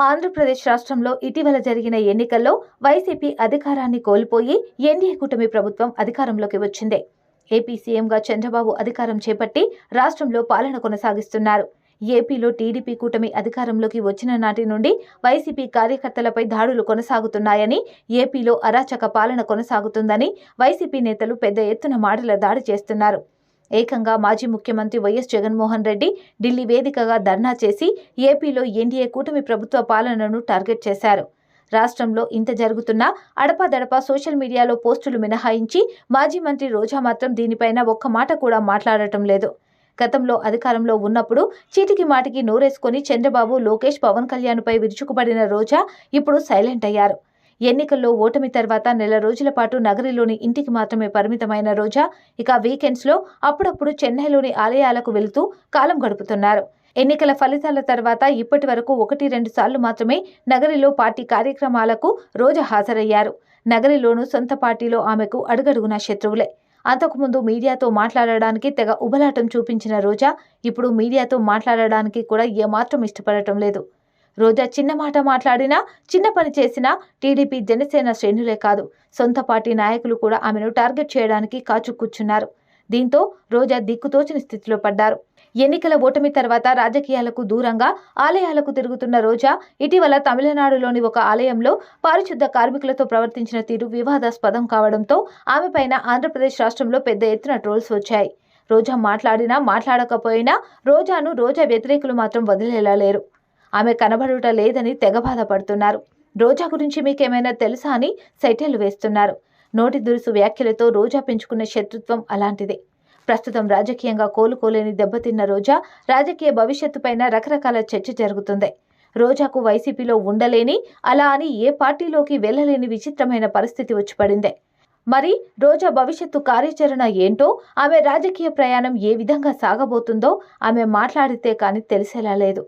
ఆంధ్రప్రదేశ్ రాష్ట్రంలో ఇటీవల జరిగిన ఎన్నికల్లో వైసీపీ అధికారాన్ని కోల్పోయి ఎన్డీఏ కూటమి ప్రభుత్వం అధికారంలోకి వచ్చింది. ఏపీ సీఎంగా చంద్రబాబు అధికారం చేపట్టి రాష్ట్రంలో పాలన కొనసాగిస్తున్నారు. ఏపీలో టీడీపీ కూటమి అధికారంలోకి వచ్చిన నాటి నుండి వైసీపీ కార్యకర్తలపై దాడులు కొనసాగుతున్నాయని ఏపీలో అరాచక పాలన కొనసాగుతుందని వైసీపీ నేతలు పెద్ద ఎత్తున మాటల దాడి చేస్తున్నారు. ఏకంగా మాజీ ముఖ్యమంత్రి వైఎస్ జగన్మోహన్ రెడ్డి ఢిల్లీ వేదికగా ధర్నా చేసి ఏపీలో ఎన్డీఏ కూటమి ప్రభుత్వ పాలనను టార్గెట్ చేశారు. రాష్ట్రంలో ఇంత జరుగుతున్నా అడపాదడపా సోషల్ మీడియాలో పోస్టులు మినహాయించి మాజీ మంత్రి రోజా మాత్రం దీనిపైన ఒక్క మాట కూడా మాట్లాడటం లేదు. గతంలో అధికారంలో ఉన్నప్పుడు చీటికి మాటికి నోరేసుకొని చంద్రబాబు లోకేష్ పవన్ కళ్యాణ్పై విరుచుకుపడిన రోజా ఇప్పుడు సైలెంట్ అయ్యారు. ఎన్నికల్లో ఓటమి తర్వాత నెల రోజుల పాటు నగరిలోని ఇంటికి మాత్రమే పరిమితమైన రోజా ఇక వీకెండ్స్లో అప్పుడప్పుడు చెన్నైలోని ఆలయాలకు వెళుతూ కాలం గడుపుతున్నారు. ఎన్నికల ఫలితాల తర్వాత ఇప్పటి వరకు ఒకటి రెండు సార్లు మాత్రమే నగరిలో పార్టీ కార్యక్రమాలకు రోజా హాజరయ్యారు. నగరిలోనూ సొంత పార్టీలో ఆమెకు అడుగడుగున శత్రువులే. అంతకుముందు మీడియాతో మాట్లాడడానికి తెగ ఉబలాటం చూపించిన రోజా ఇప్పుడు మీడియాతో మాట్లాడడానికి కూడా ఏమాత్రం ఇష్టపడటం లేదు. రోజా చిన్న మాట మాట్లాడినా చిన్న పని చేసినా టీడీపీ జనసేన శ్రేణులే కాదు. సొంత పార్టీ నాయకులు కూడా ఆమెను టార్గెట్ చేయడానికి కాచు కూర్చున్నారు. దీంతో రోజా దిక్కుతోచిన స్థితిలో పడ్డారు. ఎన్నికల ఓటమి తర్వాత రాజకీయాలకు దూరంగా ఆలయాలకు తిరుగుతున్న రోజా ఇటీవల తమిళనాడులోని ఒక ఆలయంలో పారిశుద్ధ కార్మికులతో ప్రవర్తించిన తీరు వివాదాస్పదం కావడంతో ఆమెపైన ఆంధ్రప్రదేశ్ రాష్ట్రంలో పెద్ద ఎత్తున ట్రోల్స్ వచ్చాయి. రోజా మాట్లాడినా మాట్లాడకపోయినా రోజాను రోజా వ్యతిరేకులు మాత్రం వదిలేలా లేరు. ఆమె కనబడుట లేదని తెగ బాధపడుతున్నారు. రోజా గురించి మీకేమైనా తెలుసా అని సెటిల్ వేస్తున్నారు. నోటి దురుసు వ్యాఖ్యలతో రోజా పెంచుకున్న శత్రుత్వం అలాంటిదే. ప్రస్తుతం రాజకీయంగా కోలుకోలేని దెబ్బతిన్న రోజా రాజకీయ భవిష్యత్తుపైన రకరకాల చర్చ జరుగుతుంది. రోజాకు వైసీపీలో ఉండలేని అలా అని ఏ పార్టీలోకి వెళ్ళలేని విచిత్రమైన పరిస్థితి వచ్చి పడిందే మరి రోజా భవిష్యత్తు కార్యాచరణ ఏంటో ఆమె రాజకీయ ప్రయాణం ఏ విధంగా సాగబోతుందో ఆమె మాట్లాడితే కానీ తెలిసేలా లేదు.